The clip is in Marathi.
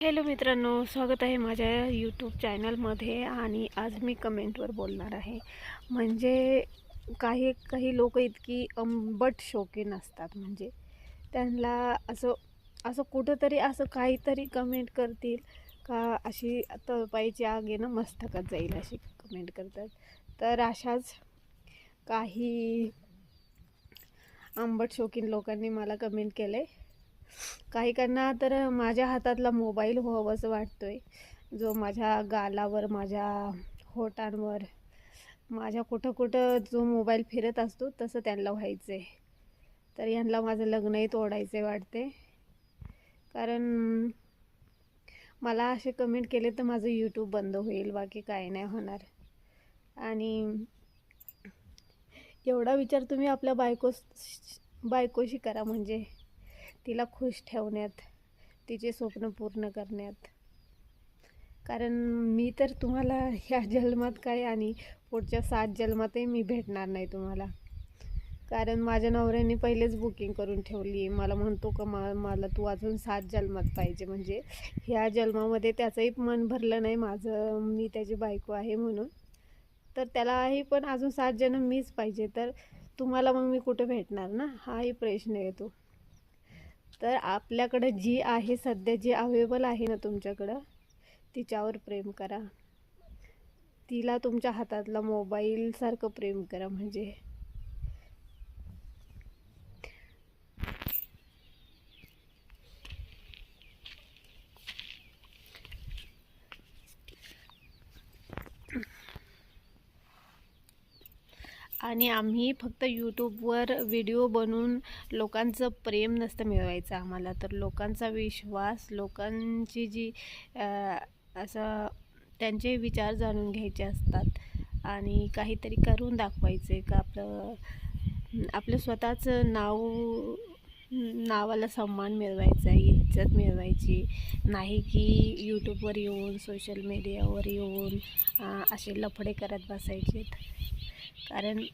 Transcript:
हॅलो मित्रांनो स्वागत आहे माझ्या यूट्यूब चॅनलमध्ये आणि आज मी कमेंटवर बोलणार आहे. म्हणजे काही काही लोक इतकी अंबट शौकीन असतात. म्हणजे त्यांना असं असं कुठंतरी असं काहीतरी कमेंट करतील का अशी तळपाईची आग येणं ना मस्तकात जाईल अशी कमेंट करतात. तर अशाच काही आंबट शौकीन लोकांनी मला कमेंट केले. काही तर माझ्या हातातला मोबाईल व्हावंसं वाटतोय. जो माझ्या गालावर माझ्या होटांवर माझ्या कुठं कुठं जो मोबाईल फिरत असतो तसं त्यांना व्हायचं आहे तर यांना माझं लग्नही तोडायचे वाटते कारण मला असे कमेंट केले तर माझं यूट्यूब बंद होईल बाकी काय नाही होणार. आणि एवढा विचार तुम्ही आपल्या बायको बायकोशी करा म्हणजे. तिला खुश ठेवण्यात तिचे स्वप्न पूर्ण करण्यात. कारण मी तर तुम्हाला ह्या जन्मात काय आणि पुढच्या सात जन्मातही मी भेटणार नाही तुम्हाला. कारण माझ्या नवऱ्याने पहिलेच बुकिंग करून ठेवली आहे. मला म्हणतो का मा मला तू अजून सात जन्मात पाहिजे. म्हणजे ह्या जन्मामध्ये त्याचंही मन भरलं नाही माझं. मी त्याची बायको आहे म्हणून. तर त्यालाही पण अजून सात जन्म मीच पाहिजे. तर तुम्हाला मग मी कुठे भेटणार ना? हाही प्रश्न येतो तर आपल्याकडं जी आहे सध्या जी अवेलेबल आहे ना तुमच्याकडं तिच्यावर प्रेम करा. तिला तुमच्या हातातला मोबाईलसारखं प्रेम करा म्हणजे. आणि आम्ही फक्त यूट्यूबवर व्हिडिओ बनवून लोकांचं प्रेम नसतं मिळवायचं आम्हाला. तर लोकांचा विश्वास लोकांची जी असं त्यांचे विचार जाणून घ्यायचे असतात आणि काहीतरी करून दाखवायचे का आपलं आपलं स्वतःचं नाव नावाला सन्मान मिळवायचा आहे इज्जत मिळवायची. नाही की यूट्यूबवर येऊन सोशल मीडियावर येऊन असे लफडे करत बसायचे कारण